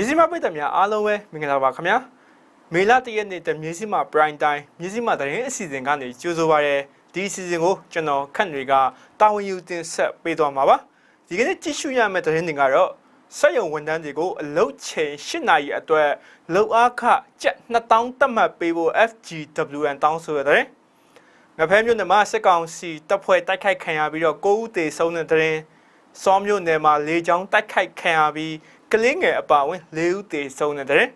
မြစည်းမပိတ်သက်များအားလုံးပဲမင်္ဂလာပါခင်ဗျာမေလတရက်နေ့တမြစည်းမ prime time မြစည်းမသတင်းအစီအစဉ်ကနေကြိုဆိုပါရယ်ဒီအစီအစဉ်ကိုကျွန်တော်ခန့်တွေကတာဝန်ယူတင်ဆက်ပေးသွားမှာပါဒီကနေ့ကြည့်ရှုရမယ့်သတင်းတွေကတော့စက်ရုံဝန်ထမ်းတွေကိုအလုပ်ချိန်၈နာရီအတွက်လုပ်အားခကျပ်2000တက်မှတ်ပေးဖို့ FGWN တောင်းဆိုရတဲ့ငဖဲမြို့နယ်မှာစစ်ကောင်စီတပ်ဖွဲ့တိုက်ခိုက်ခံရပြီးတော့9ဦးသေဆုံးတဲ့တဲ့စောမြို့နယ်မှာလေကြောင်းတိုက်ခိုက်ခံရပြီး ကလင်းငယ်အပါအဝင်၄ဦးသေဆုံးတဲ့တဲ့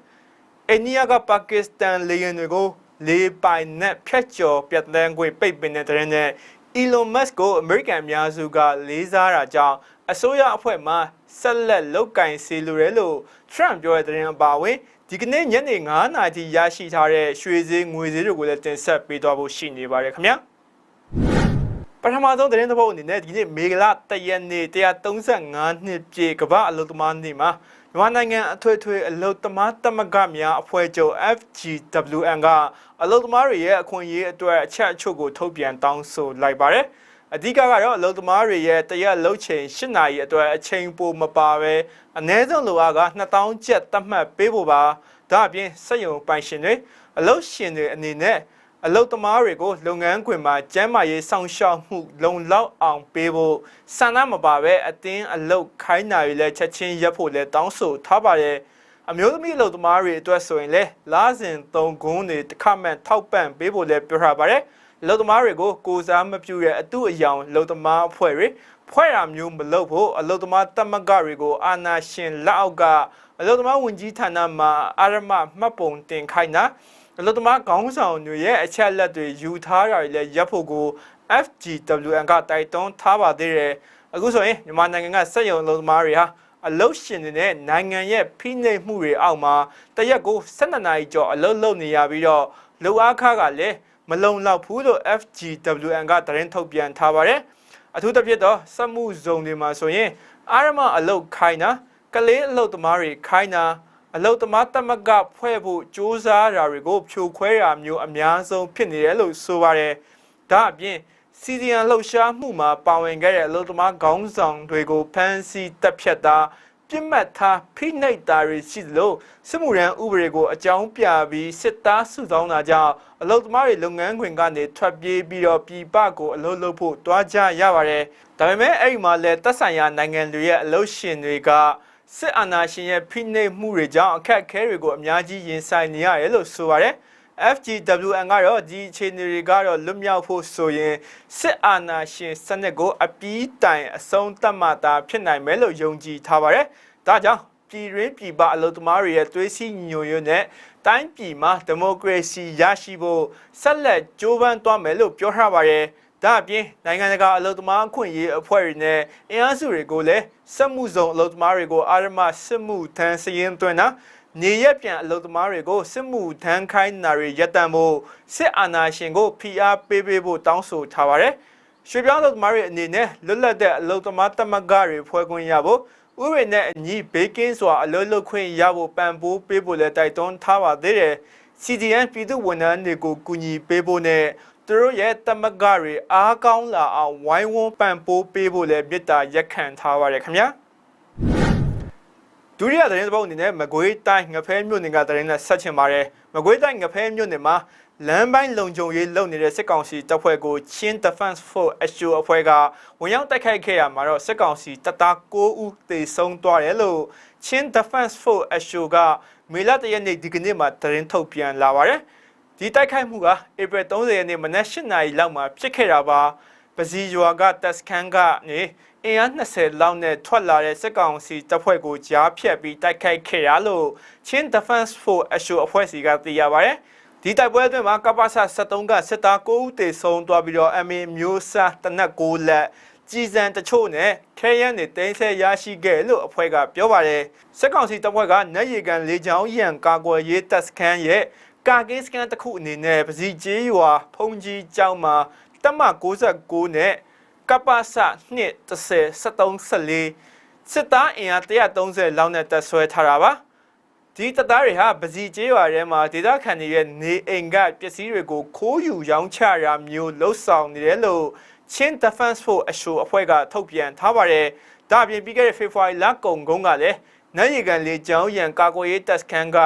အိန္ဒိယကပါကစ္စတန်လေယာဉ်တွေကိုလေပိုင်နဲ့ဖျက်ကျော်ပြတ်တန်းခွင့်ပိတ်ပင်တဲ့တဲ့နဲ့ Elon Musk ကိုအမေရိကန်အများစုကလေးစားတာကြောင့်အစိုးရအဖွဲ့မှဆက်လက်လုတ်ကင်စေလိုတယ်လို့ Trump ပြောတဲ့သတင်းအပါအဝင်ဒီကနေ့ညနေ9:00နာရီရရှိထားတဲ့ရွှေဈေးငွေဈေးတွေကိုလည်းတင်ဆက်ပေးသွားဖို့ရှိနေပါတယ်ခင်ဗျာ ပထမဆုံးသတင်းတစ်ပုဒ်အနေနဲ့ဒီနေ့မေဂလတရက်နေ့135နှစ်ပြည့်ကမ္ဘာအလုပ်သမားနေ့မှာမြန်မာနိုင်ငံအထွေထွေအလုပ်သမားသမဂ္ဂများအဖွဲ့ချုပ် FGWN ကအလုပ်သမားတွေရဲ့အခွင့်အရေးအတွက်အချက်အချို့ကိုထုတ်ပြန်တောင်းဆိုလိုက်ပါတယ်အဓိကကတော့အလုပ်သမားတွေရဲ့တရက်လှုပ်ချိန်၈နာရီအတွက်အချိန်ပိုမပါပဲအနည်းဆုံးလိုအားက2000ကျပ်သတ်မှတ်ပေးဖို့ပါဒါအပြင်စက်ရုံပိုင်ရှင်တွေအလုပ်ရှင်တွေအနေနဲ့ အလုတ်သမားတွေကိုလုပ်ငန်းခွင်မှာကျန်းမာရေးဆောင်ရှောက်မှုလုံလောက်အောင်ပေးဖို့ဆန္ဒမပါပဲအတင်းအလုတ်ခိုင်းတာတွေလည်းချက်ချင်းရပ်ဖို့လည်းတောင်းဆိုထားပါတယ်အမျိုးသမီးအလုတ်သမားတွေအတွက်ဆိုရင်လည်းလာစဉ်၃ဂုံးတွေတစ်ခါမှန်ထောက်ပံ့ပေးဖို့လည်းပြောထားပါတယ်လုံသမားတွေကိုကိုစားမပြုတဲ့အတုအယောင်လုံသမားအဖွဲ့တွေဖွဲ့ရမျိုးမလုပ်ဖို့အလုံသမားတမကတွေကိုအာနာရှင်လက်အောက်ကအလုံသမားဝန်ကြီးဌာနမှာအာရမမှတ်ပုံတင်ခိုင်းတာ အလုံသမားခေါင်းဆောင်တွေရဲ့အချက်လက်တွေယူထားတာတွေလည်းရပ်ဖို့ကို FGWN ကတိုက်တွန်းထားပါသေးတယ်အခုဆိုရင်မြန်မာနိုင်ငံကစက်ရုံအလုံသမားတွေဟာအလုတ်ရှင်တွေနဲ့နိုင်ငံရဲ့ဖိနှိပ်မှုတွေအောက်မှာတရက်ကို12နာရီကျော်အလုတ်လုပ်နေရပြီးတော့လူအားခကလည်းမလုံလောက်ဘူးလို့ FGWN ကသတင်းထုတ်ပြန်ထားပါတယ်အထူးသဖြင့်တော့စက်မှုဇုံတွေမှာဆိုရင်အာရမအလုတ်ခိုင်းတာကလေးအလုတ်သမားတွေခိုင်းတာ အလုတ်သမားတမကဖွဲ့ဖို့စ조사တာတွေကိုဖြိုခွဲတာမျိုးအများဆုံးဖြစ်နေတယ်လို့ဆိုပါတယ်ဒါအပြင်စီဒီယန်လှုပ်ရှားမှုမှာပါဝင်ခဲ့တဲ့အလုတ်သမားခေါင်းဆောင်တွေကိုဖမ်းဆီးတပ်ဖြတ်တာပြစ်မှတ်ထားဖိနှိပ်တာတွေရှိသလိုစစ်မှုရန်ဥပဒေကိုအကြောင်းပြပြီးစစ်သားစုဆောင်းတာကြောင့်အလုတ်သမားတွေလုပ်ငန်းခွင်ကနေထွက်ပြေးပြီးတော့ပြည်ပကိုအလုပ်လုပ်ဖို့တွားကြရပါတယ်။ဒါပေမဲ့အဲ့ဒီမှာလည်းသက်ဆိုင်ရာနိုင်ငံတွေရဲ့အလုပ်ရှင်တွေက စစ်အာဏာရှင်ရဲ့ဖိနှိပ်မှုတွေကြောင့်အခက်အခဲတွေကိုအများကြီးရင်ဆိုင်နေရတယ်လို့ဆိုပါတယ်။ FGWN ကတော့ဒီအခြေအနေတွေကတော့လွတ်မြောက်ဖို့ဆိုရင်စစ်အာဏာရှင်စနစ်ကိုအပီးတိုင်အဆုံးသတ်မှတာဖြစ်နိုင်မယ်လို့ယုံကြည်ထားပါတယ်။ဒါကြောင့်ပြည်ရင်းပြည်ပအလုပ်သမားတွေရဲ့သွေးစည်းညီညွတ်ရေးနဲ့တိုင်းပြည်မှာဒီမိုကရေစီရရှိဖို့ဆက်လက်ကြိုးပမ်းသွားမယ်လို့ပြောထားပါတယ်။ ဒါအပြင်နိုင်ငံတကာအလုပ်သမားအခွင့်အရေးအဖွဲ့တွေနဲ့အင်အားစုတွေကိုလည်းစက်မှုဆောင်အလုပ်သမားတွေကိုအာရမစစ်မှုထမ်းစရင်သွင်းတာနေရက်ပြန်အလုပ်သမားတွေကိုစစ်မှုထမ်းခိုင်းတာတွေရပ်တန့်ဖို့စစ်အာဏာရှင်ကိုဖိအားပေးပေးဖို့တောင်းဆိုထားပါတယ်။ရွှေပြောင်းအလုပ်သမားတွေအနေနဲ့လွတ်လပ်တဲ့အလုပ်သမားတမကတွေဖွဲ့ခွင့်ရဖို့ဥပဒေနဲ့အညီဘေးကင်းစွာအလုပ်လုပ်ခွင့်ရဖို့ပံ့ပိုးပေးဖို့လည်းတိုက်တွန်းထားပါသေးတယ်။ CDN ပြည်သူဝန်ထမ်းတွေကိုကူညီပေးဖို့နဲ့ သူတို့ရဲ့တမကတွေအားကောင်းလာအောင်ဝိုင်းဝန်းပံ့ပိုးပေးဖို့လည်းမြစ်တာရက်ခံထားပါရခင်ဗျာဒုတိယသတင်းတစ်ပုဒ်အနေနဲ့မကွေးတိုင်းငဖဲမြို့နယ်ကသတင်းနဲ့ဆက်ချင်ပါတယ်မကွေးတိုင်းငဖဲမြို့နယ်မှာလမ်းပိုင်းလုံခြုံရေးလုပ်နေတဲ့စစ်ကောင်စီတပ်ဖွဲ့ကိုချင်း Defense Force SU အဖွဲ့ကဝင်ရောက်တိုက်ခိုက်ခဲ့ရမှာတော့စစ်ကောင်စီတပ်သား9ဦးသေဆုံးသွားတယ်လို့ချင်း Defense Force SU ကမေလတရက်နေ့ဒီကနေ့မှာသတင်းထုတ်ပြန်လာပါတယ် ဒီတိုက်ခိုက်မှုကဧပြီ30ရက်နေ့မနက်8နာရီလောက်မှာဖြစ်ခဲ့တာပါပစီရွာကတက်စခန်းကနေအင်အား20လောက်နဲ့ထွက်လာတဲ့စစ်ကောင်စီတပ်ဖွဲ့ကိုကြားဖြတ်ပြီးတိုက်ခိုက်ခဲ့ရလို့ချင်း Defense Force SU အဖွဲ့စီကသိရပါတယ်ဒီတိုက်ပွဲအတွင်းမှာကပ္ပဆ73ကစစ်သား9ဦးသေဆုံးသွားပြီးတော့ MA မျိုးစားတနက်6လက်ကြီးစံတချို့နဲ့ခဲရန်တွေတင်းဆဲရရှိခဲ့လို့အဖွဲ့ကပြောပါတယ်စစ်ကောင်စီတပ်ဖွဲ့ကနက်ရီကန်လေကြောင်းရန်ကာကွယ်ရေးတပ်စခန်းရဲ့ ကာကင်းစကန်တစ်ခုအနေနဲ့ပစီကျေးရွာဖုန်ကြီးကျောင်းမှာတက်မ69နဲ့ကပ္ပဆ2 30 73 14စစ်သားအင်အား130လောက်နဲ့တပ်ဆွဲထားတာပါဒီတပ်သားတွေဟာပစီကျေးရွာထဲမှာဒေသခံတွေရဲ့နေအိမ်ကပစ္စည်းတွေကိုခိုးယူရောင်းချရာမျိုးလှုပ်ဆောင်နေတယ်လို့ချင်း Defense Force အရှိုအဖွဲ့ကထုတ်ပြန်ထားပါတယ်။ဒါအပြင်ပြီးခဲ့တဲ့ February လကုန်ကုန်းကလည်းနိုင်ရီကန်လေကြောင်းရန်ကာကွယ်ရေးတပ်စခန်းက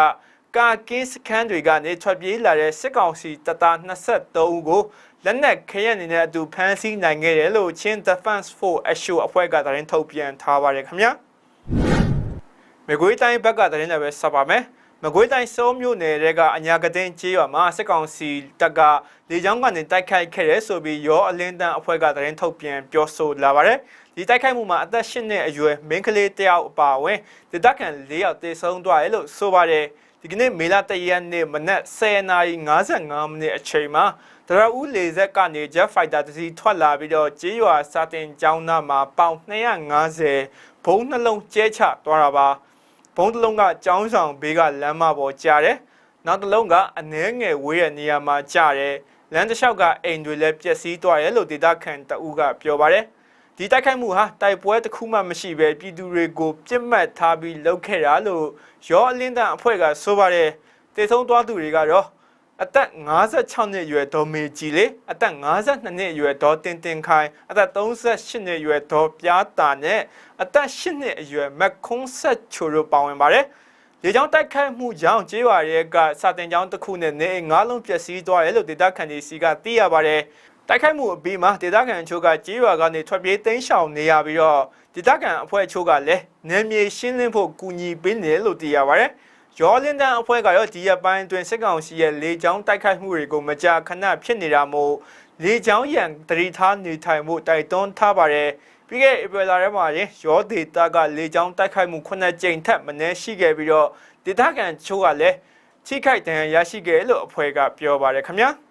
ကာကင်းစခန်းတွေကနေထွက်ပြေးလာတဲ့စစ်ကောင်စီတပ်သား23ဦးကိုလက်နက်ခဲယမ်းအနေနဲ့အတူဖမ်းဆီးနိုင်ခဲ့တယ်လို့ချင်း Defense Force အရှိုအဖွဲ့ကသတင်းထုတ်ပြန်ထားပါတယ်ခင်ဗျာမကွေးတိုင်းဘက်ကသတင်းလည်းပဲဆက်ပါမယ်မကွေးတိုင်းစုံမြို့နယ်တွေကအညာကတင်ကျေးရွာမှာစစ်ကောင်စီတပ်ကလေကြောင်းကနေတိုက်ခိုက်ခဲ့တယ်ဆိုပြီးရောအလင်းတန်းအဖွဲ့ကသတင်းထုတ်ပြန်ပြောဆိုလာပါတယ်ဒီတိုက်ခိုက်မှုမှာအသက်၈နှစ်အရွယ်မင်းကလေးတယောက်အပါအဝင်ဒေသခံ၄ယောက်သေဆုံးသွားတယ်လို့ဆိုပါတယ် ဒီကနေ့မေလ၁ရက်နေ့မနက်10:55မိနစ်အချိန်မှာတရဦးလေဆက်ကနေ Jet Fighter တစ်စီးထွက်လာပြီးတော့ကျေးရွာစာတင်ကျောင်းသားမှာပေါင်250ဘုံနှလုံးကျဲချသွားတာပါဘုံတစ်လုံးကကျောင်းဆောင်ဘေးကလမ်းမပေါ်ကျတယ်နောက်တစ်လုံးကအနှဲငယ်ဝေးတဲ့နေရာမှာကျတယ်လမ်းတစ်လျှောက်ကအိမ်တွေလည်းပျက်စီးသွားတယ်လို့ဒေသခံတအူးကပြောပါတယ် ဒီတိုက်ခိုက်မှုဟာတိုက်ပွဲတစ်ခုမှမရှိဘဲပြည်သူတွေကိုပြစ်မှတ်ထားပြီးလုပ်ခဲ့တာလို့ရောအလင်းတန်အဖွဲ့ကဆိုပါတယ်တေဆုံးသွားသူတွေကတော့အသက်56နှစ်အရွယ်ဒေါ်မေကြည်လေးအသက်52နှစ်အရွယ်ဒေါ်တင်တင်ခိုင်အသက်38နှစ်အရွယ်ဒေါ်ပြားတာနဲ့အသက်8နှစ်အရွယ်မက်ခွန်းဆက်ချိုတို့ပါဝင်ပါတယ်လေကြောင်းတိုက်ခိုက်မှုကြောင့်ကျေးရွာရဲကစာတင်ကျောင်းတစ်ခုနဲ့နေအိမ်၅လုံးပျက်စီးသွားတယ်လို့ဒေသခံတွေစီကသိရပါတယ် တိုက်ခိုက်မှုအပြီးမှာဒေသခံအချို့ကကြေးရွာကနေထွက်ပြေးတိမ်းရှောင်နေရပြီးတော့ဒေသခံအဖွဲ့အချို့ကလည်းနယ်မြေရှင်းလင်းဖို့ကူညီပေးနေတယ်လို့သိရပါတယ်။ရောလင်းတန်အဖွဲ့ကရောဒီရက်ပိုင်းအတွင်းစစ်ကောင်စီရဲ့လေကြောင်းတိုက်ခိုက်မှုတွေကိုမကြာခဏဖြစ်နေတာမို့လေကြောင်းရန်တတိထားနေထိုင်မှုတိုက်တွန်းထားပါတယ်။ပြီးခဲ့ဧပြီလထဲမှာရင်ရောဒေတာကလေကြောင်းတိုက်ခိုက်မှုခုနှစ်ကြိမ်ထက်မနည်းရှိခဲ့ပြီးတော့ဒေသခံချို့ကလည်းချိခိုက်တန်ရရှိခဲ့လို့အဖွဲ့ကပြောပါတယ်ခင်ဗျာ။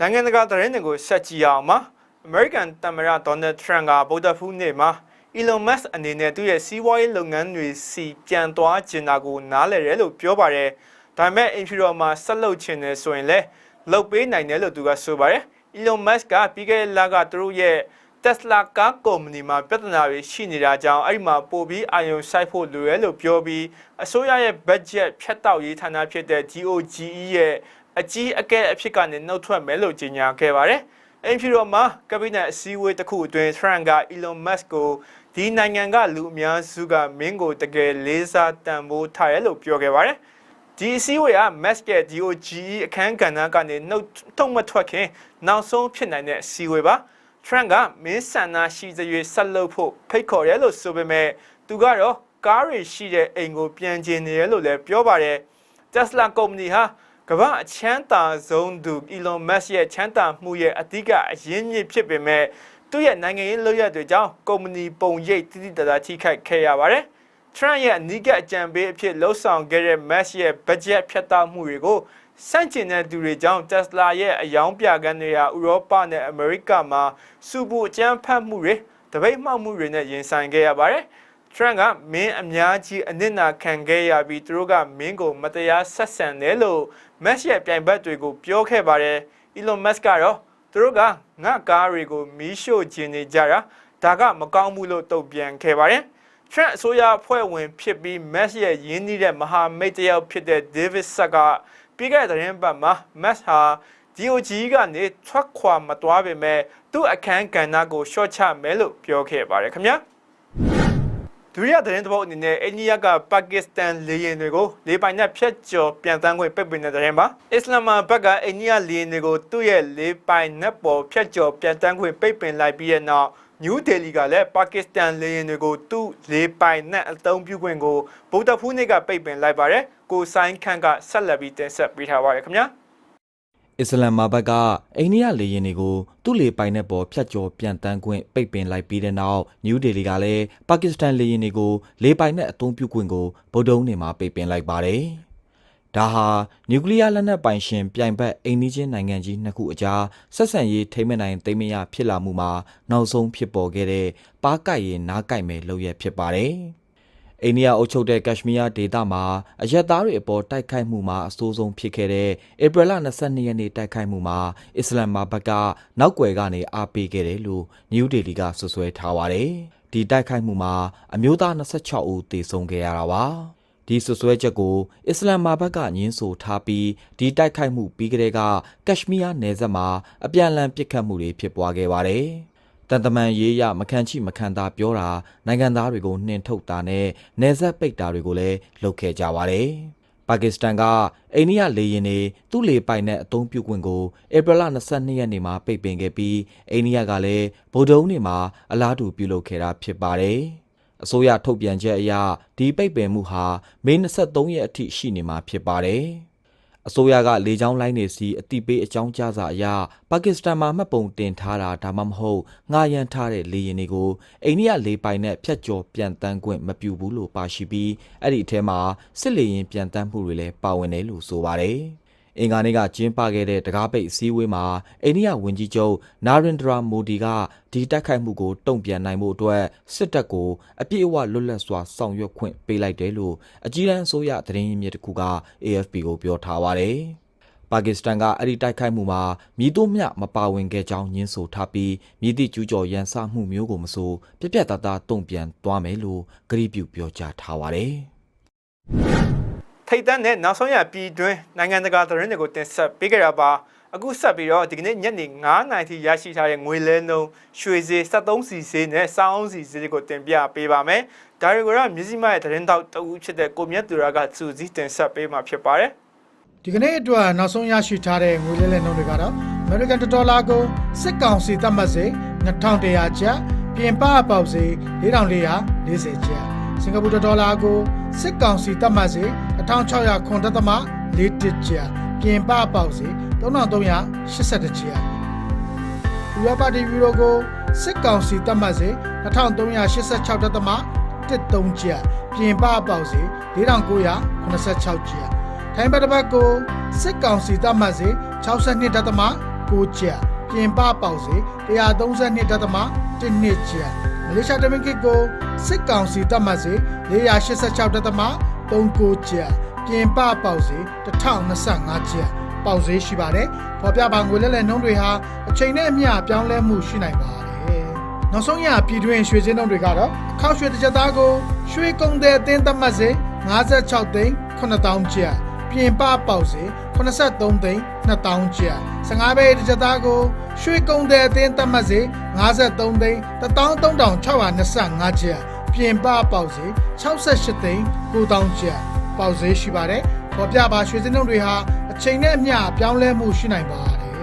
နိုင်ငံတကာသတင်းတွေကိုဆက်ကြည့်အောင်ပါ။ American သမ္မတ Donald Trump ကဗုဒ္ဓဖူးနေ့မှာ Elon Musk အနေနဲ့သူ့ရဲ့စီးပွားရေးလုပ်ငန်းတွေစီပြန်သွားကျင်တာကိုနားလည်တယ်လို့ပြောပါတယ်။ဒါပေမဲ့ Imperial မှာဆက်လုပ်ချင်တယ်ဆိုရင်လည်းလုပ်ပေးနိုင်တယ်လို့သူကဆိုပါတယ်။ Elon Musk ကပြီးခဲ့တဲ့လကသူတို့ရဲ့ Tesla ကားကုမ္ပဏီမှာပြဿနာတွေရှိနေတာကြောင့်အဲ့ဒီမှာပို့ပြီးအာရုံစိုက်ဖို့လိုရဲလို့ပြောပြီးအစိုးရရဲ့ budget ဖြတ်တောက်ရေးဌာနဖြစ်တဲ့ DOGE ရဲ့ အကြီးအကဲအဖြစ်ကနေနှုတ်ထွက်မယ်လို့ကြေညာခဲ့ပါတယ်။အင်ဖီရိုမှာကပီနက်အစည်းအဝေးတစ်ခုအတွင်း Trump က Elon Musk ကိုဒီနိုင်ငံကလူအများစုကမင်းကိုတကယ်လေးစားတန်ဖိုးထားရလို့ပြောခဲ့ပါတယ်။ဒီအစည်းအဝေးက Musk ရဲ့ DOGE အခန်းကဏ္ဍကနေနှုတ်ထုတ်မထွက်ခင်နောက်ဆုံးဖြစ်နိုင်တဲ့အစည်းအဝေးပါ။ Trump ကမင်းဆန္ဒရှိသရွေးဆက်လုပ်ဖို့ဖိတ်ခေါ်တယ်လို့ဆိုပေမဲ့သူကတော့ကားတွေရှိတဲ့အိမ်ကိုပြန်ကျင်နေတယ်လို့လည်းပြောပါတယ်။ Tesla ကုမ္ပဏီဟာ ကမ္ဘာအချမ်းသာဆုံးသူ Elon Musk ရဲ့ချမ်းသာမှုရဲ့အဓိကအရင်းမြစ်ဖြစ်ပေမဲ့သူ့ရဲ့နိုင်ငံရေးလုပ်ရတွေကြောင့်ကုမ္ပဏီပုံရိပ်တိတိတသားထိခိုက်ခဲ့ရပါတယ်။ Trump ရဲ့အနီးကအကြံပေးအဖြစ်လှုပ်ဆောင်ခဲ့တဲ့ Musk ရဲ့ budget ဖြတ်တောက်မှုတွေကိုစန့်ကျင်တဲ့သူတွေကြောင့် Tesla ရဲ့အယောင်ပြကန်းတွေဟာဥရောပနဲ့အမေရိကမှာစူပူအကြမ်းဖက်မှုတွေတပိတ်မှောက်မှုတွေနဲ့ရင်ဆိုင်ခဲ့ရပါတယ်။ Trump ကမင်းအများကြီးအနစ်နာခံခဲ့ရပြီးသူတို့ကမင်းကိုမတရားဆက်ဆံတယ်လို့ Musk ရဲ့ပြိုင်ဘက်တွေကိုပြောခဲ့ပါတယ်။ Elon Musk ကတော့သူတို့ကငါကားတွေကိုမီးရှို့ခြင်းနေကြတာဒါကမကောင်းဘူးလို့တုံ့ပြန်ခဲ့ပါတယ်။ Trump အစိုးရအဖွဲ့ဝင်ဖြစ်ပြီး Musk ရဲ့ရင်းနှီးတဲ့မဟာမိတ်တယောက်ဖြစ်တဲ့ David Sack ကပြီးခဲ့တဲ့သတင်းပတ်မှာ Musk ဟာ DOG ကနေထွက်ခွာမသွားပေမဲ့သူ့အခန်းကဏ္ဍကိုရှော့ချမယ်လို့ပြောခဲ့ပါတယ်ခင်ဗျာ ဒုတိယသတင်းတစ်ပုဒ်အနေနဲ့အိန္ဒိယကပါကစ္စတန်လေယာဉ်တွေကိုလေပိုင်နက်ဖြတ်ကျော်ပြန်တန်းခွင့်ပိတ်ပင်တဲ့သတင်းပါအစ္စလာမ်ဘတ်ကအိန္ဒိယလေယာဉ်တွေကိုသူ့ရဲ့လေပိုင်နက်ပေါ်ဖြတ်ကျော်ပြန်တန်းခွင့်ပိတ်ပင်လိုက်ပြီးတဲ့နောက်နယူးဒေလီကလည်းပါကစ္စတန်လေယာဉ်တွေကိုသူ့လေပိုင်နက်အသုံးပြုခွင့်ကိုဗုဒ္ဓဖူးနေ့ကပိတ်ပင်လိုက်ပါတယ်ကိုဆိုင်ခန့်ကဆက်လက်ပြီးတင်ဆက်ပေးထားပါတယ်ခင်ဗျာ အစ္စလမ်မာဘတ်ကအိန္ဒိယလေယာဉ်တွေကိုသူ့လေပိုင်နက်ပေါ်ဖြတ်ကျော်ပြန်တန်းခွင့်ပိတ်ပင်လိုက်ပြီးတဲ့နောက်နယူးဒေလီကလည်းပါကစ္စတန်လေယာဉ်တွေကိုလေပိုင်နက်အသုံးပြုခွင့်ကိုဗုဒ္ဓဦးနေမှာပိတ်ပင်လိုက်ပါတယ်။ဒါဟာနျူကလ িয়ার လက်နက်ပိုင်ရှင်ပြိုင်ဘက်အိန္ဒိချင်းနိုင်ငံကြီးနှစ်ခုအကြားဆက်ဆံရေးထိမ့်မနိုင်သိမ်းမရဖြစ်လာမှုမှာနောက်ဆုံးဖြစ်ပေါ်ခဲ့တဲ့ပါးကိုက်ရင်နားကိုက်မယ်လုပ်ရဖြစ်ပါတယ်။ အိန္ဒိယအုပ်ချုပ်တဲ့ကက်ရှ်မီးယားဒေသမှာအရက်သားတွေအပေါ်တိုက်ခိုက်မှုမှာအဆိုးဆုံးဖြစ်ခဲ့တဲ့ဧပြီလ22ရက်နေ့တိုက်ခိုက်မှုမှာအစ္စလမ်မာဘတ်ကနောက်ွယ်ကနေအားပေးခဲ့တယ်လို့နယူးဒေလီကဆွဆွဲထားပါတယ်။ဒီတိုက်ခိုက်မှုမှာအမျိုးသား26ဦးသေဆုံးခဲ့ရတာပါ။ဒီဆွဆွဲချက်ကိုအစ္စလမ်မာဘတ်ကညင်းဆိုထားပြီးဒီတိုက်ခိုက်မှုပြီးကတည်းကကက်ရှ်မီးယားနယ်စပ်မှာအပြန်အလှန်ပစ်ခတ်မှုတွေဖြစ်ပွားခဲ့ပါတယ်။ တန်တမန်ရေးရမခံချိမခံသာပြောတာနိုင်ငံသားတွေကိုနှင်ထုတ်တာနဲ့နေဆက်ပိတ်တာတွေကိုလည်းလုပ်ခဲ့ကြပါတယ်။ပါကစ္စတန်ကအိန္ဒိယလေယာဉ်တွေသူ့လေပိုင်နဲ့အသုံးပြုခွင့်ကိုဧပြီလ22ရက်နေ့မှာပိတ်ပင်ခဲ့ပြီးအိန္ဒိယကလည်းဗုဒ္ဓဦးနေ့မှာအလားတူပြုလုပ်ခဲ့တာဖြစ်ပါတယ်။အစိုးရထုတ်ပြန်ချက်အရဒီပိတ်ပင်မှုဟာမေ23ရက်အထိရှိနေမှာဖြစ်ပါတယ်။ အစိုးရကလေကြောင်းလိုင်းတွေစီအတိပေးအကြောင်းကြားစာအရပါကစ္စတန်မှာမှတ်ပုံတင်ထားတာဒါမှမဟုတ်ငှားရမ်းထားတဲ့လေယာဉ်တွေကိုအိန္ဒိယလေပိုင်နဲ့ဖြတ်ကျော်ပြန်တန်းခွင့်မပြုဘူးလို့ပါရှိပြီးအဲ့ဒီအထဲမှာစစ်လေယာဉ်ပြန်တန်းမှုတွေလည်းပါဝင်တယ်လို့ဆိုပါတယ်။ အင်္ဂါနေ့ကကျင်းပခဲ့တဲ့တကားပိတ်အစည်းအဝေးမှာအိန္ဒိယဝန်ကြီးချုပ်နာရင်ဒရာမိုဒီကဒီတိုက်ခိုက်မှုကိုတုံ့ပြန်နိုင်မှုအတွက်စစ်တပ်ကိုအပြည့်အဝလွတ်လပ်စွာဆောင်ရွက်ခွင့်ပေးလိုက်တယ်လို့အကြီးတန်းအစိုးရသတင်းရင်းမြစ်တစ်ခုက AFP ကိုပြောထားပါတယ်။ပါကစ္စတန်ကအဲ့ဒီတိုက်ခိုက်မှုမှာမြည်တို့မျှမပါဝင်ခဲ့ကြောင်းညင်းဆိုထားပြီးမြည်သည့်ကျူးကျော်ရန်စမှုမျိုးကိုမဆိုပြက်ပြက်သားသားတုံ့ပြန်သွားမယ်လို့ကတိပြုပြောကြားထားပါတယ်။ ထိတ်တန့်တဲ့နောက်ဆုံးရပြည်တွင်းနိုင်ငံတကာသတင်းတွေကိုတင်ဆက်ပေးကြတာပါအခုဆက်ပြီးတော့ဒီကနေ့ညနေ9:00နာရီထိရရှိထားတဲ့ငွေလဲနှုန်းရွှေဈေး73စီဈေးနဲ့စောင်းအောင်စီဈေးတွေကိုတင်ပြပေးပါမယ်ဒါတွေကိုတော့မြစည်းမရဲ့သတင်းတောက်တအူးဖြစ်တဲ့ကိုမြတ်သူရကစူးစီးတင်ဆက်ပေးမှာဖြစ်ပါတယ်ဒီကနေ့အတွက်နောက်ဆုံးရရှိထားတဲ့ငွေလဲလှယ်နှုန်းတွေကတော့ American ဒေါ်လာကိုစစ်ကောင်စီသတ်မှတ်စေ2100ကျပ်ပြင်ပအပေါက်စေ4440ကျပ် စင်ကာပူဒေါ်လာကိုစစ်ကောင်စီသတ်မှတ်စေ1600ခွန်တက်သမ41ကျပ်ပြင်ပအပေါက်စေ3382ကျပ်ဥရောပတီဗီရိုကိုစစ်ကောင်စီသတ်မှတ်စေ2386တက်သမ13ကျပ်ပြင်ပအပေါက်စေ4986ကျပ်ထိုင်းဘတ်တစ်ပတ်ကိုစစ်ကောင်စီတပ်မှတ်စေ62ဒသမ9ကျပ်ပြင်ပပေါက်စေ132ဒသမ1နှစ်ကျပ် မလေးရှားတမင်ကစ်ကိုစစ်ကောင်စီတပ်မှတ်စေ486ဒသမ39ကျပ်ပြင်ပပေါက်စေ1025ကျပ်ပေါက်စေရှိပါတယ်ပေါ်ပြပါငွေလဲလဲနှုန်းတွေဟာအချိန်နဲ့အမျှပြောင်းလဲမှုရှိနိုင်ပါတယ်နောက်ဆုံးရပြည်တွင်းရွှေစင်းနှုန်းတွေကတော့အခောက်ရွှေတစ်ချက်သားကိုရွှေကုံတဲ့အသင်းသတ်မှတ်စေ56သိန်း9000ကျပ် ပြင်ပပေါက်စေ83သိန်း2000ကျပ်15ဘဲတစ်ချက်သားကိုရွှေကုံတဲ့အသင်းသတ်မှတ်စေ53သိန်း13625ကျပ်ပြင်ပပေါက်စေ68သိန်း9000ကျပ်ပေါက်စေရှိပါတယ်ပေါ်ပြပါရွှေစင်းနှုန်းတွေဟာအချိန်နဲ့အမျှပြောင်းလဲမှုရှိနိုင်ပါတယ်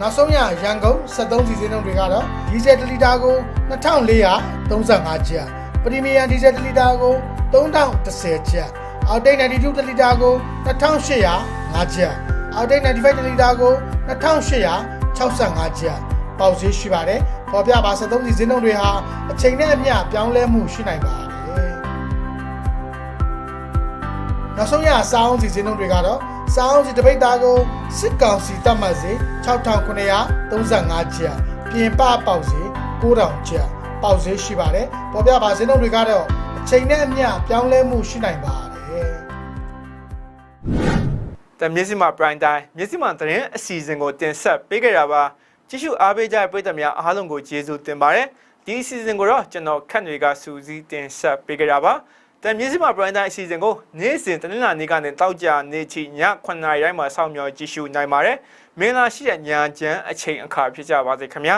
နောက်ဆုံးရရန်ကုန်73စီစင်းနှုန်းတွေကတော့ဒီဇယ်1လီတာကို2435ကျပ်ပရီမီယံဒီဇယ်1လီတာကို3010ကျပ် အောက်တိတ်92တလီတာကို2805ကျပ်အောက်တိတ်95တလီတာကို2865ကျပ်ပေါက်ဈေးရှိပါတယ်ပေါ်ပြပါ73စီဈေးနှုန်းတွေဟာအချိန်နဲ့အမျှပြောင်းလဲမှုရှိနိုင်ပါတယ်နောက်ဆုံးရစောင်းစီဈေးနှုန်းတွေကတော့စောင်းစီတပိတ်သားကိုစစ်ကောင်စီတတ်မှတ်စေ6935ကျပ်ပြင်ပပေါက်ဈေး9000ကျပ်ပေါက်ဈေးရှိပါတယ်ပေါ်ပြပါဈေးနှုန်းတွေကတော့အချိန်နဲ့အမျှပြောင်းလဲမှုရှိနိုင်ပါတယ် တမျက်စိမှာ prime time မျက်စိမှာသတင်းအစီအစဉ်ကိုတင်ဆက်ပေးကြတာပါကြည့်ရှုအားပေးကြတဲ့ပရိသတ်များအားလုံးကိုကျေးဇူးတင်ပါတယ်ဒီအစီအစဉ်ကိုတော့ကျွန်တော်ခန့်တွေကစူးစီးတင်ဆက်ပေးကြတာပါတမျက်စိမှာ prime time အစီအစဉ်ကိုနေ့စဉ်တနင်္လာနေ့ကနေတောက်ကြနေ့ချီည9:00နာရီတိုင်းမှာစောင့်မျှော်ကြည့်ရှုနိုင်ပါတယ်မင်္ဂလာရှိတဲ့ညာချမ်းအချိန်အခါဖြစ်ကြပါစေခင်ဗျာ